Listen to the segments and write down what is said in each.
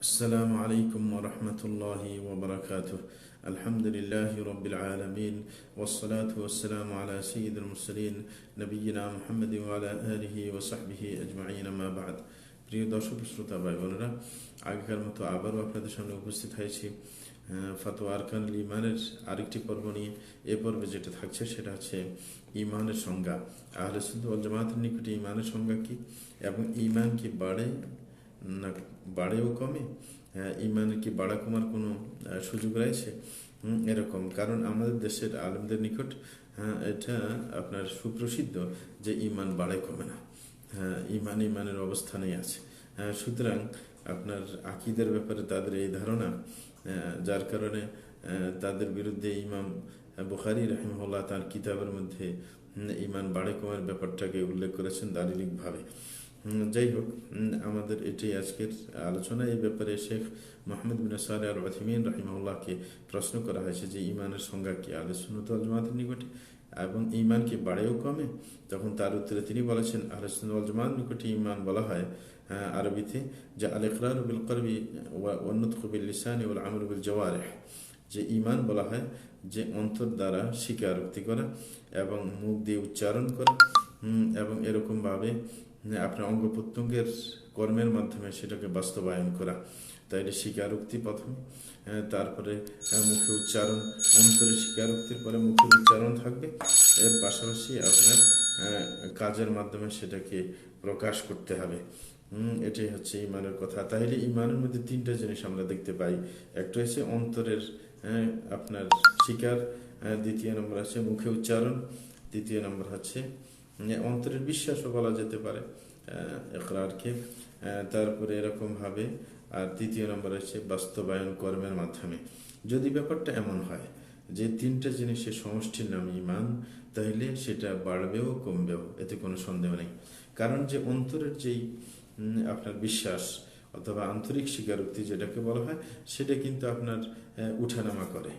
السلام عليكم ورحمة الله وبركاته الحمد لله رب العالمين والصلاة والسلام على سيد المرسلين نبينا محمد وعلى آله وصحبه أجمعين ما بعد প্রিয় দর্শক শ্রোতা ভাই বোনেরা আগেকার মতো আবারও আপনাদের সামনে উপস্থিত হয়েছি ফাতোয়া আরকান ইমানের আরেকটি পর্ব নিয়ে এ পর্বে যেটা থাকছে সেটা হচ্ছে ইমানের সংজ্ঞা আহলে সুদ জামাতের নিকটে ইমানের সংজ্ঞা কি এবং ইমান কি বাড়ে না বাড়েও কমে? হ্যাঁ, ইমানের কি বাড়া কমার কোনো সুযোগ রয়েছে? এরকম। কারণ আমাদের দেশের আলেমদের নিকট হ্যাঁ এটা আপনার সুপ্রসিদ্ধ যে ইমান বাড়ে কমে না। হ্যাঁ ইমান ইমানের অবস্থানেই আছে। হ্যাঁ, সুতরাং আপনার আকিদের ব্যাপারে তাদের এই ধারণা যার কারণে তাদের বিরুদ্ধে ইমাম বুখারি রাহিমহল্লাহ তার কিতাবের মধ্যে ইমান বাড়ে কমার ব্যাপারটাকে উল্লেখ করেছেন দারিলিকভাবে হুম, যাই হোক আমাদের এটি আজকের আলোচনা। এই ব্যাপারে শেখ মোহাম্মদ বিন সালে আল ওয়াথিমিন রাহিমাউল্লাহকে প্রশ্ন করা হয়েছে যে ইমানের সংজ্ঞা কি আলে আল জামাতের নিকটে? এবং ইমান কি বাড়েও কমে? তখন তার উত্তরে তিনি বলেছেন আলে সুনত আল নিকটে ইমান বলা হয় আহ, আরবিতে যে আল ইকরার বিল করবি ওয়ান্নত বিল লিসানি ওল আমর বিল জওয়ারেহ। যে ইমান বলা হয় যে অন্তর দ্বারা স্বীকারোক্তি করা এবং মুখ দিয়ে উচ্চারণ করা এবং এরকমভাবে আপনার অঙ্গ প্রত্যঙ্গের কর্মের মাধ্যমে সেটাকে বাস্তবায়ন করা। তাইলে স্বীকারোক্তি প্রথম। আহ, তারপরে মুখে উচ্চারণ অন্তরে স্বীকারোক্তির পরে মুখে উচ্চারণ থাকবে। এর পাশাপাশি আপনার কাজের মাধ্যমে সেটাকে প্রকাশ করতে হবে। এটাই হচ্ছে ইমানের কথা। তাহলে ইমানের মধ্যে তিনটা জিনিস আমরা দেখতে পাই। একটা হচ্ছে অন্তরের হ্যাঁ, আপনার আহ, দ্বিতীয় নম্বর আছে মুখে উচ্চারণ তৃতীয় নম্বর হচ্ছে অন্তরের বিশ্বাসও বলা যেতে পারে আহ, ইকরারকে তারপরে এরকমভাবে আর তৃতীয় নম্বর হচ্ছে বাস্তবায়ন কর্মের মাধ্যমে। যদি ব্যাপারটা এমন হয় যে তিনটা জিনিসের সমষ্টির নাম ইমান তাহলে সেটা বাড়বেও কমবেও এতে কোনো সন্দেহ নেই। কারণ যে অন্তরের যেই আপনার বিশ্বাস অথবা আন্তরিক স্বীকারোক্তি যেটাকে বলা হয় সেটা কিন্তু আপনার উঠানামা করে।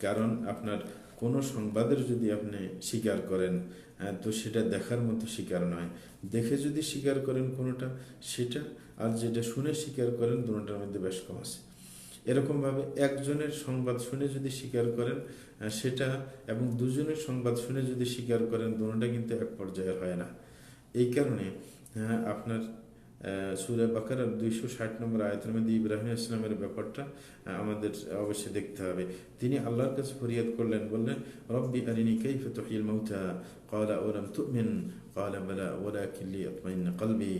কারণ আপনার কোনো সংবাদের যদি আপনি স্বীকার করেন তো সেটা দেখার মতো স্বীকার নয়। দেখে যদি স্বীকার করেন কোনোটা, সেটা, আর যেটা শুনে স্বীকার করেন দুটোটার মধ্যে বেশ কম আছে। এরকমভাবে একজনের সংবাদ শুনে যদি স্বীকার করেন সেটা এবং দুজনের সংবাদ শুনে যদি স্বীকার করেন, দুটোটা কিন্তু এক পর্যায়ের হয় না। এই কারণে আপনার সুরে বাকার দুইশো ষাট নম্বর আয়তের মধ্যে ইব্রাহিম ইসলামের ব্যাপারটা আহ, আমাদের অবশ্যই দেখতে হবে তিনি আল্লাহর কাছে ফরিয়াদ করলেন বললেন রব্বি আরিনি কাইফ তুহিল মাউতা قال أولم تؤمن قال بلى ولكن ليطمئن قلبي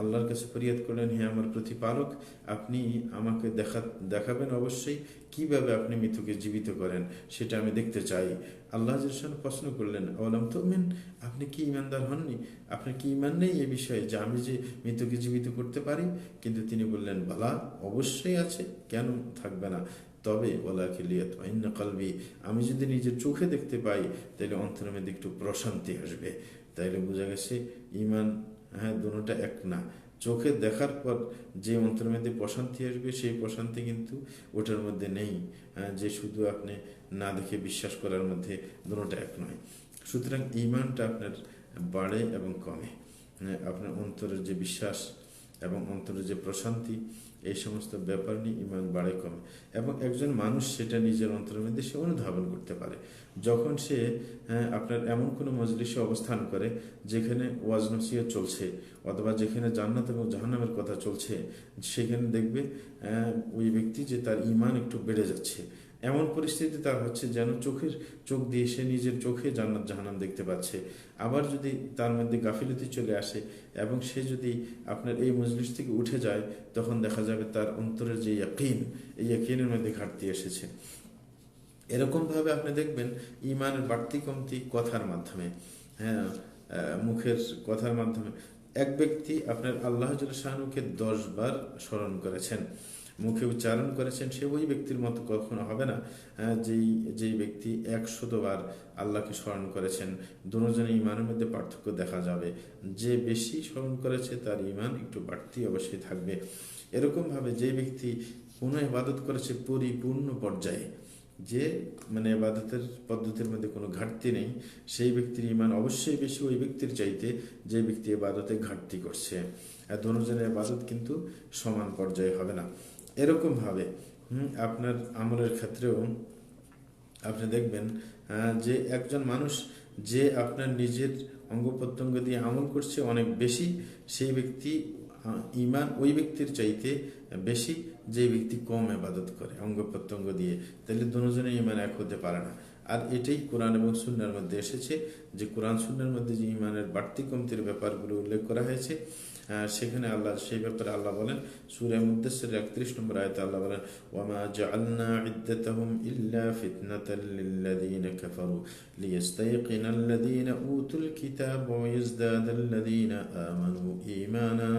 আল্লাহর কাছে ফরিয়াদ করলেন, হে আমার প্রতিপালক, আপনি আমাকে দেখা, দেখাবেন অবশ্যই কীভাবে আপনি মৃত্যুকে জীবিত করেন, সেটা আমি দেখতে চাই। আল্লাহ জিসান প্রশ্ন করলেন আওলাম তুমিন, আপনি কি ইমানদার হননি? আপনার কি ইমান নেই এ বিষয়ে, যে আমি যে মৃত্যুকে জীবিত করতে পারি? কিন্তু তিনি বললেন, বালা, অবশ্যই আছে, কেন থাকবে না? তবে ওলা কিলিয়াত কলবি, আমি যদি নিজের চোখে দেখতে পাই তাহলে অন্তরের মধ্যে একটু প্রশান্তি আসবে। তাইলে বোঝা গেছে, ইমান হ্যাঁ দুটোটা এক না। চোখে দেখার পর যে অন্তরের মধ্যে প্রশান্তি আসবে সেই প্রশান্তি কিন্তু ওটার মধ্যে নেই। হ্যাঁ, যে শুধু আপনি না দেখে বিশ্বাস করার মধ্যে দুটোটা এক নয়। সুতরাং ইমানটা আপনার বাড়ে এবং কমে। হ্যাঁ, আপনার অন্তরের যে বিশ্বাস এবং অন্তরের যে প্রশান্তি এই সমস্ত ব্যাপার নিয়ে ইমান বাড়ে কমে। এবং একজন মানুষ সেটা নিজের অন্তরের মধ্যে সে অনুধাবন করতে পারে। যখন সে হ্যাঁ, আপনার এমন কোনো মজলিসে অবস্থান করে যেখানে ওয়াজ নসিহত চলছে অথবা যেখানে জান্নাত এবং জাহান্নামের কথা চলছে সেখানে দেখবে ওই ব্যক্তি যে তার ইমান একটু বেড়ে যাচ্ছে। এমন পরিস্থিতি তার হচ্ছে যেন চোখের চোখ দিয়ে সে নিজের চোখে জান্নাত জাহান্নাম দেখতে পাচ্ছে। আবার যদি তার মধ্যে গাফিলতি চলে আসে এবং সে যদি আপনার এই মজলিস থেকে উঠে যায়, তখন দেখা যাবে তার অন্তরের যে ইয়াকিন, এই ইয়াকিনের মধ্যে ঘাটতি এসেছে। এরকমভাবে আপনি দেখবেন ইমানের বাড়তি কমতি কথার মাধ্যমে হ্যাঁ মুখের কথার মাধ্যমে। এক ব্যক্তি আপনার আল্লাহ শাহনুকে দশ বার স্মরণ করেছেন। মুখে উচ্চারণ করেছেন, সে ওই ব্যক্তির মতো কখনো হবে না। যেই যেই ব্যক্তি একশতবার আল্লাহকে স্মরণ করেছেন, দুজনের ইমানের মধ্যে পার্থক্য দেখা যাবে। যে বেশি স্মরণ করেছে, তার ইমান একটু বাড়তি অবশ্যই থাকবে। এরকমভাবে যে ব্যক্তি কোনো ইবাদত করেছে পরিপূর্ণ পর্যায়ে, যে মানে এবাদতের পদ্ধতির মধ্যে কোনো ঘাটতি নেই, সেই ব্যক্তির ইমান অবশ্যই বেশি, ওই ব্যক্তির চাইতে যে ব্যক্তি এবাদতে ঘাটতি করছে। আর দুজনের এবাদত কিন্তু সমান পর্যায়ে হবে না। এরকমভাবে আপনার আমলের ক্ষেত্রেও আপনি দেখবেন যে একজন মানুষ যে আপনার নিজের অঙ্গ প্রত্যঙ্গ দিয়ে আমল করছে অনেক বেশি, সেই ব্যক্তি ইমান ওই ব্যক্তির চাইতে বেশি যে ব্যক্তি কম আবাদত করে অঙ্গ প্রত্যঙ্গ দিয়ে। তাহলে দুজনের ইমান এক হতে পারে না। আর এটাই কোরআন এবং সুন্নার মধ্যে এসেছে যে কোরআন সুন্নার মধ্যে যে ইমানের বাড়তি কমতির ব্যাপারগুলো উল্লেখ করা হয়েছে সেখানে আল্লাহ, সেই ব্যাপারে আল্লাহ বলেন, সুরে মুদ্দেশ্বরের একত্রিশ নম্বর আয়তে আল্লাহ বলেন, ওয়ামা জাআলনা ইদ্দাতাহুম ইল্লা ফিতনাতাল লিল্লাযীনা কাফারু লিয়াস্তাইকিনা আল্লাযীনা উতুল কিতাব ওয়া ইয়াজদাদা আল্লাযীনা আমানু ঈমানা।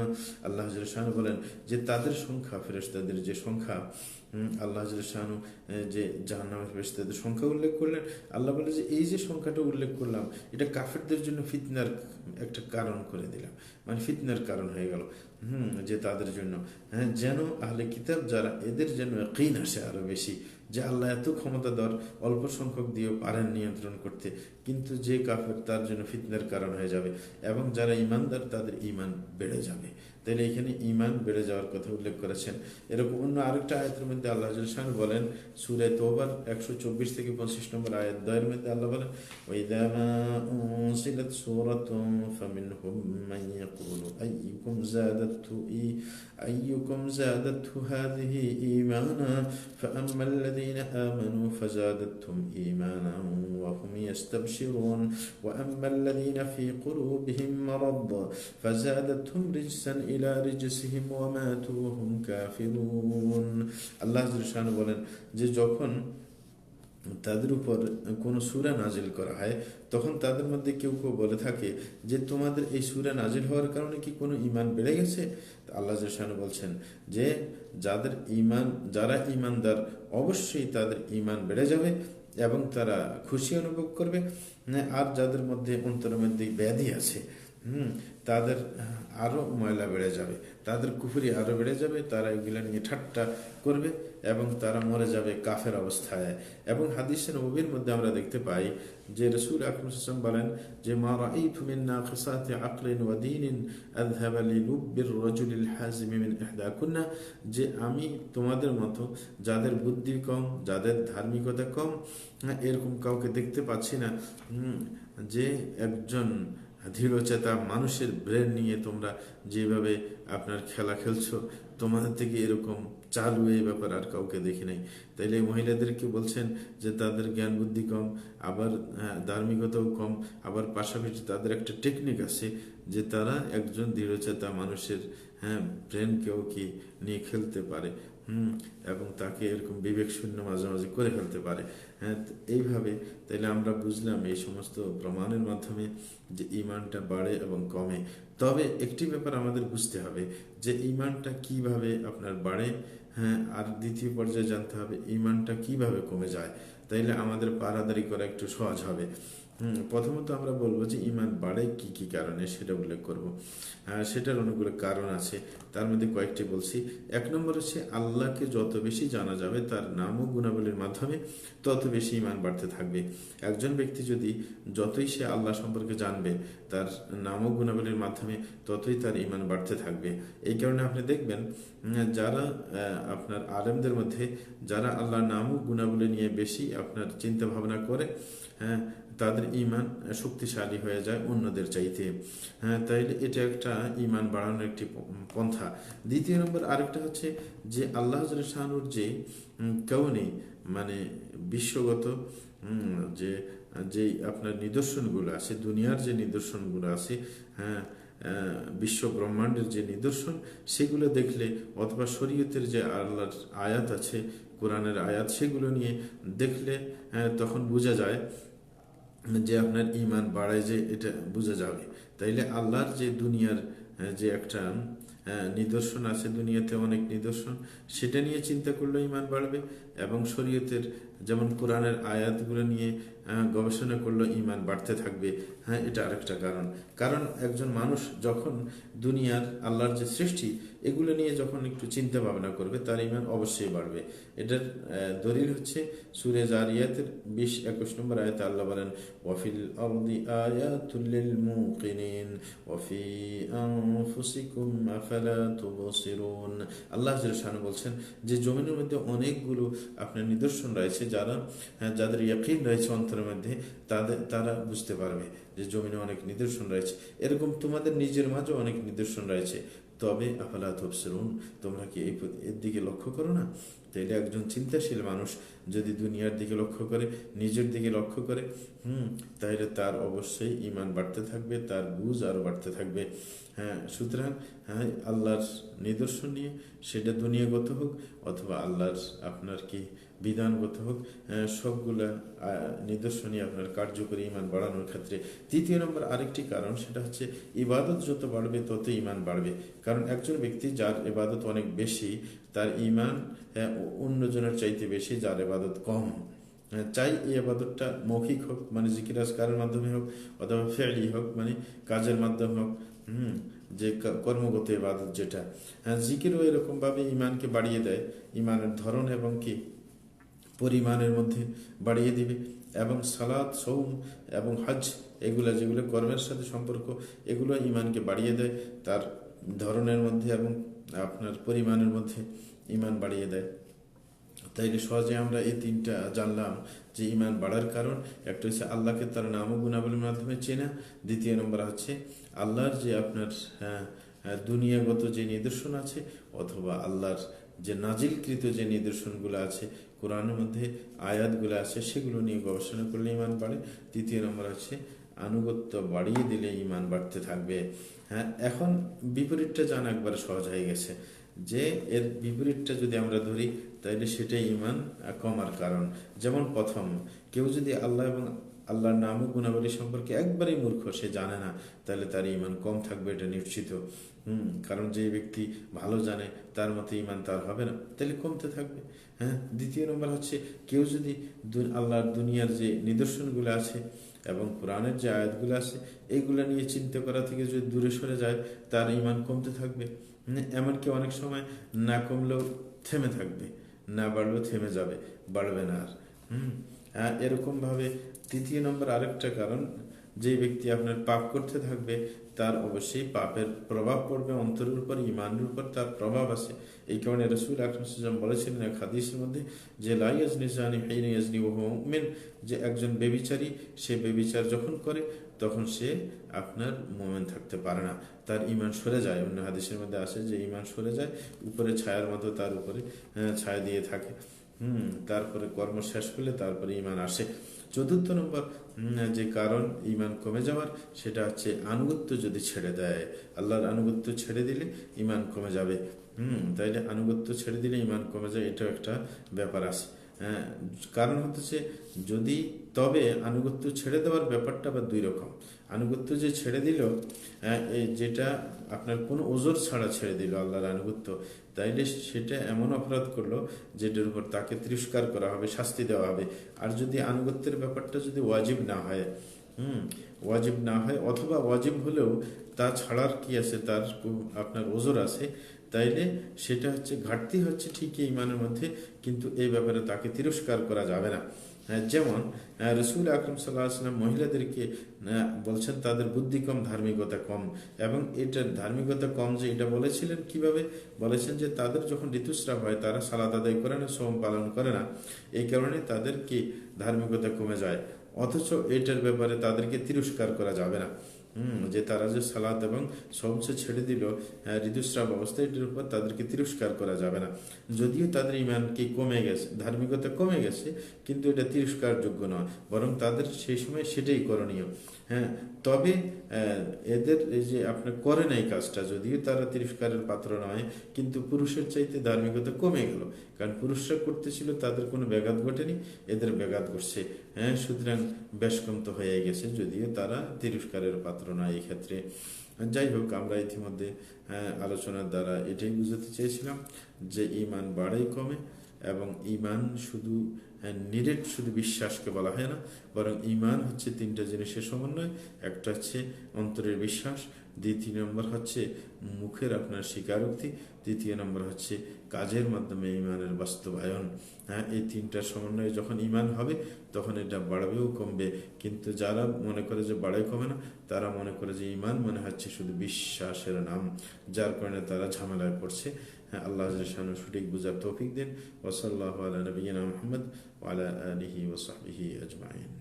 আল্লাহ জাল্লাহু বলেন যে তাদের সংখ্যা, ফেরেশতাদের যে সংখ্যা আল্লাহ শাহানু যে জাহান্নামের ফেরিস্তাদের সংখ্যা উল্লেখ করলেন। আল্লাহ বলে যে, এই যে সংখ্যাটা উল্লেখ করলাম, এটা কাফেরদের জন্য ফিতনার একটা কারণ করে দিলাম। মানে ফিতনার কারণ হয়ে গেল। হুম, যে তাদের জন্য। হ্যাঁ যেন আহলে কিতাব, যারা এদের যেন কিন আসে আরও বেশি যে আল্লাহ এত ক্ষমতা দর অল্প সংখ্যক দিয়েও পারেন নিয়ন্ত্রণ করতে কিন্তু যে কাফের তার জন্য ফিতনার কারণ হয়ে যাবে এবং যারা ইমানদার তাদের ইমান বেড়ে যাবে তাহলে এখানে ইমান বেড়ে যাওয়ার কথা উল্লেখ করেছেন এরকম অন্য আরেকটা আয়াতের মধ্যে আল্লাহ জালশান বলেন সুরে তোবার একশো চব্বিশ থেকে পঁচিশ নম্বর আয়াত দয়ের মধ্যে আল্লাহ বলেন وإذا ما أنزلت سورة فمنهم من يقول أيكم زادته إي أيكم زادته هذه إيمانا فأما الذين آمنوا فزادتهم إيمانا وهم يستبشرون وأما الذين في قلوبهم مرض فزادتهم رجسا إلى رجسهم وماتوا وهم كافرون الله جل شانه বলেন যে যখন তাদের উপর কোনো সুরা নাজিল করা হয়, তখন তাদের মধ্যে কেউ কেউ বলে থাকে যে, তোমাদের এই সুরা নাজিল হওয়ার কারণে কি কোনো ইমান বেড়ে গেছে? আল্লাহ জাহান বলছেন যে, যাদের ইমান যারা ইমানদার অবশ্যই তাদের ইমান বেড়ে যাবে এবং তারা খুশি অনুভব করবে, আর যাদের মধ্যে অন্তরের ব্যাধি আছে। হুম তাদের আরও ময়লা বেড়ে যাবে। তাদের কুফুরি আরও বেড়ে যাবে তারা এগুলো নিয়ে ঠাট্টা করবে এবং তারা মরে যাবে কাফের অবস্থায়। এবং হাদিসের নবীর মধ্যে আমরা দেখতে পাই যে রসুল আকরম বলেন যে যে আমি তোমাদের মতো যাদের বুদ্ধি কম যাদের ধার্মিকতা কম হ্যাঁ, এরকম কাউকে দেখতে পাচ্ছি না। যে একজন দৃঢ়চেতা মানুষের ব্রেন নিয়ে তোমরা যেভাবে আপনার খেলা খেলছো তোমাদের থেকে এরকম চালু এই ব্যাপার আর কাউকে দেখি নাই। তাইলে মহিলাদেরকে বলছেন যে তাদের জ্ঞান বুদ্ধি কম আবার হ্যাঁ, ধার্মিকতাও কম আবার পাশাপাশি তাদের একটা টেকনিক আছে যে তারা একজন দৃঢ়চেতা মানুষের হ্যাঁ ব্রেনকেও কি নিয়ে খেলতে পারে। হুম, এবং তাকে এরকম বিবেক শূন্য মাঝে মাঝে করে ফেলতে পারে। হ্যাঁ এইভাবে তাইলে আমরা বুঝলাম এই সমস্ত প্রমাণের মাধ্যমে যে ইমানটা বাড়ে এবং কমে। তবে একটি ব্যাপার আমাদের বুঝতে হবে যে ইমানটা কীভাবে আপনার বাড়ে হ্যাঁ আর দ্বিতীয় পর্যায়ে জানতে হবে ইমানটা কীভাবে কমে যায়। তাইলে আমাদের পারাদারি করা একটু সহজ হবে। হুম প্রথমত আমরা বলব যে ইমান বাড়ে কি কি কারণে সেটা উল্লেখ করব। আহ, সেটার অনেকগুলো কারণ আছে। তার মধ্যে কয়েকটি বলছি। এক নম্বর হচ্ছে আল্লাহকে যত বেশি জানা যাবে তার নাম ও গুণাবলীর মাধ্যমে তত বেশি ইমান বাড়তে থাকবে। একজন ব্যক্তি যদি যতই সে আল্লাহ সম্পর্কে জানবে তার নাম ও গুণাবলীর মাধ্যমে ততই তার ইমান বাড়তে থাকবে। এই কারণে আপনি দেখবেন যারা আপনার আলেমদের মধ্যে যারা আল্লাহর নাম ও গুণাবলী নিয়ে বেশি আপনার চিন্তা ভাবনা করে হ্যাঁ তাদের ইমান শক্তিশালী হয়ে যায় অন্যদের চাইতে। হ্যাঁ তাইলে এটা একটা ইমান বাড়ানোর একটি পন্থা। দ্বিতীয় নম্বর আরেকটা হচ্ছে যে আল্লাহ শাহানুর যে উম, মানে বিশ্বগত যে যেই আপনার নিদর্শনগুলো আছে দুনিয়ার যে নিদর্শনগুলো আছে হ্যাঁ বিশ্ব ব্রহ্মাণ্ডের যে নিদর্শন সেগুলো দেখলে অথবা শরীয়তের যে আল্লাহর আয়াত আছে কোরআনের আয়াত সেগুলো নিয়ে দেখলে আহ, তখন বোঝা যায় যে আপনার ইমান বাড়ায় যে এটা বোঝা যাবে। তাইলে আল্লাহর যে দুনিয়ার যে একটা নিদর্শন আছে, দুনিয়াতে অনেক নিদর্শন। সেটা নিয়ে চিন্তা করলে ইমান বাড়বে এবং শরীয়তের যেমন কোরআনের আয়াতগুলো নিয়ে গবেষণা করলে ইমান বাড়তে থাকবে। হ্যাঁ এটা আরেকটা কারণ। কারণ একজন মানুষ যখন দুনিয়ার আল্লাহর যে সৃষ্টি, এগুলো নিয়ে যখন একটু চিন্তা ভাবনা করবে, তার ইমান অবশ্যই বাড়বে। এটার দলিল হচ্ছে সুরে জারিয়াতের বিশ একুশ নম্বর আয়তে আল্লাহ বলেন, ওয়াফিল আরদি আয়াতুল লিল মুকিনিন ওয়াফি আনফুসিকুম আফালা তুবসিরুন। আল্লাহ বলছেন যে জমিনের মধ্যে অনেকগুলো আপনার নিদর্শন রয়েছে যারা হ্যাঁ, যাদের ইয়াকিন রয়েছে অন্তরের মধ্যে তাদের তারা বুঝতে পারবে যে জমিনে অনেক নিদর্শন রয়েছে। এরকম তোমাদের নিজের মাঝে অনেক নিদর্শন রয়েছে। তবে আফালা তফসরুন তোমরা কি এই এর দিকে লক্ষ্য করো না? তাইলে একজন চিন্তাশীল মানুষ যদি দুনিয়ার দিকে লক্ষ্য করে, নিজের দিকে লক্ষ্য করে, হুম তাহলে তার অবশ্যই ইমান বাড়তে থাকবে, তার বুঝ আরও বাড়তে থাকবে। হ্যাঁ সুতরাং হ্যাঁ আল্লাহর নিদর্শন নিয়ে সেটা দুনিয়াগত হোক, অথবা আল্লাহর আপনার কি বিধানগত হোক সবগুলা আহ, নিদর্শনই আপনার কার্যকরী ইমান বাড়ানোর ক্ষেত্রে। তৃতীয় নম্বর আরেকটি কারণ সেটা হচ্ছে ইবাদত যত বাড়বে তত ইমান বাড়বে। কারণ একজন ব্যক্তি যার ইবাদত অনেক বেশি তার ইমান অন্যজনের চাইতে বেশি যার ইবাদত কম। চাই এই আবাদতটা মৌখিক হোক মানে জিকির আজকারের মাধ্যমে হোক অথবা ফেলি হোক মানে কাজের মাধ্যমে হোক হুম যে কর্মগত ইবাদত যেটা। হ্যাঁ জিকিরও এরকমভাবে ইমানকে বাড়িয়ে দেয় ইমানের ধরন এবং কি? পরিমাণের মধ্যে বাড়িয়ে দিবে এবং সালাদ সৌম এবং হজ এগুলো যেগুলো কর্মের সাথে সম্পর্ক এগুলো ইমানকে বাড়িয়ে দেয় তার ধরনের মধ্যে এবং আপনার পরিমাণের মধ্যে ইমান বাড়িয়ে দেয়। তাইলে সহজে আমরা এই তিনটা জানলাম যে ইমান বাড়ার কারণ। একটা হচ্ছে আল্লাহকে তার নাম ও গুণাবলীর মাধ্যমে চেনা। দ্বিতীয় নম্বর হচ্ছে আল্লাহর যে আপনার হ্যাঁ, হ্যাঁ, দুনিয়াগত যে নিদর্শন আছে অথবা আল্লাহর যে নাজিলকৃত যে নিদর্শনগুলো আছে, কোরআনের মধ্যে আয়াতগুলো আছে, সেগুলো নিয়ে গবেষণা করলে ইমান বাড়ে। তৃতীয় নম্বর হচ্ছে, আনুগত্য বাড়িয়ে দিলে ইমান বাড়তে থাকবে। হ্যাঁ এখন বিপরীতটা জানা একবার সহজ হয়ে গেছে। যে এর বিপরীতটা যদি আমরা ধরি, তাইলে সেটাই ইমান কমার কারণ। যেমন প্রথম, কেউ যদি আল্লাহ এবং আল্লাহর নাম গুণাবলী সম্পর্কে একবারেই মূর্খ, সে জানে না। তাহলে তার ইমান কম থাকবে, এটা নিশ্চিত। হুম, কারণ যে ব্যক্তি ভালো জানে, তার মতো ইমান তার হবে না। তাহলে কমতে থাকবে। হ্যাঁ দ্বিতীয় নম্বর হচ্ছে, কেউ যদি আল্লাহর দুনিয়ার যে নিদর্শনগুলো আছে এবং কোরআনের যে আয়াতগুলো আছে এইগুলো নিয়ে চিন্তা করা থেকে যদি দূরে সরে যায়, তার ইমান কমতে থাকবে। এমনকি অনেক সময় না কমলেও থেমে থাকবে, না বাড়লেও থেমে যাবে, বাড়বে না আর। হুম এরকমভাবে তৃতীয় নম্বর আরেকটা কারণ যে ব্যক্তি আপনার পাপ করতে থাকবে, তার অবশ্যই পাপের প্রভাব পড়বে, অন্তরের উপর, ইমানের উপর তার প্রভাব আছে। এই কারণে রসুল আকরম বলেছিলেন এক হাদিসের মধ্যে যে লাইয়াজনি জানি হাইনি ইয়াজনি ওহ মুমিন যে একজন বেবিচারী, সে বেবিচার যখন করে, তখন সে আপনার মোমেন থাকতে পারে না। তার ইমান সরে যায়। অন্য হাদিসের মধ্যে আসে যে ইমান সরে যায়, উপরে ছায়ার মতো তার উপরে ছায়া দিয়ে থাকে। হুম তারপরে কর্ম শেষ করলে তারপরে ইমান আসে। চতুর্থ নম্বর যে কারণ ইমান কমে যাওয়ার সেটা হচ্ছে আনুগত্য যদি ছেড়ে দেয়। আল্লাহর আনুগত্য ছেড়ে দিলে ইমান কমে যাবে। হুম তাইলে আনুগত্য ছেড়ে দিলে ইমান কমে যায় এটাও একটা ব্যাপার আছে। হ্যাঁ, কারণ হচ্ছে যদি তবে আনুগত্য ছেড়ে দেওয়ার ব্যাপারটা আবার দুই রকম। আনুগত্য যে ছেড়ে দিল এই যেটা আপনার কোনো ওজোর ছাড়া ছেড়ে দিল আল্লাহর আনুগত্য তাইলে সেটা এমন অপরাধ করল যেটার উপর তাকে তিরস্কার করা হবে শাস্তি দেওয়া হবে। আর যদি আনুগত্যের ব্যাপারটা যদি ওয়াজিব না হয় হুম ওয়াজিব না হয় অথবা ওয়াজিব হলেও তা ছাড়ার কি আছে তার আপনার ওজোর আছে তাইলে সেটা হচ্ছে ঘাটতি হচ্ছে ঠিকই ইমানের মধ্যে কিন্তু এই ব্যাপারে তাকে তিরস্কার করা যাবে না। হ্যাঁ, যেমন আহ, রসুল আকরম সাল্লাহ আসলাম মহিলাদেরকে বলছেন তাদের বুদ্ধি কম ধার্মিকতা কম। এবং এটা ধার্মিকতা কম যে এটা বলেছিলেন কীভাবে? বলেছেন যে তাদের যখন ঋতুস্রাব হয় তারা সালাদ আদায় করে না সোম পালন করে না। এই কারণে তাদেরকে ধার্মিকতা কমে যায়। অথচ এটার ব্যাপারে তাদেরকে তিরস্কার করা যাবে না। হুম, যে তারা যে সালাদ এবং সবচেয়ে ছেড়ে দিল ঋতুস্রাব অবস্থা এটির উপর তাদেরকে তিরস্কার করা যাবে না। যদিও তাদের ইমান কি কমে গেছে, ধার্মিকতা কমে গেছে, কিন্তু এটা তিরস্কারযোগ্য নয়, বরং তাদের সেই সময় সেটাই করণীয়। হ্যাঁ তবে এদের এই যে আপনার করে নাই কাজটা, যদিও তারা তিরস্কারের পাত্র নয়, কিন্তু পুরুষের চাইতে ধার্মিকতা কমে গেল। কারণ পুরুষরা করতেছিল, তাদের কোনো ব্যাঘাত ঘটেনি, এদের ব্যাঘাত ঘটছে। হ্যাঁ সুতরাং বেশ কম তো হয়ে গেছে, যদিও তারা তিরস্কারের পাত্র নয় এই ক্ষেত্রে। যাই হোক, আমরা ইতিমধ্যে আলোচনার দ্বারা এটাই বুঝাতে চেয়েছিলাম যে ইমান বাড়াই কমে এবং ইমান শুধু নিরেট শুধু বিশ্বাসকে বলা হয় না, বরং ইমান হচ্ছে তিনটা জিনিসের সমন্বয়। একটা হচ্ছে অন্তরের বিশ্বাস, দ্বিতীয় নম্বর হচ্ছে মুখের আপনার স্বীকারোক্তি, তৃতীয় নম্বর হচ্ছে কাজের মাধ্যমে ইমানের বাস্তবায়ন। হ্যাঁ এই তিনটার সমন্বয়ে যখন ইমান হবে, তখন এটা বাড়বেও কমবে। কিন্তু যারা মনে করে যে বাড়ে কমে না, তারা মনে করে যে ইমান মনে হচ্ছে শুধু বিশ্বাসের নাম, যার কারণে তারা ঝামেলায় পড়ছে। হ্যাঁ আল্লাহ শানু সঠিক বুঝার তৌফিক দিন ওসল্লাহ আলা নবীনা মোহাম্মদ ওয়ালা আলিহি ওসাহিহি আজমাইন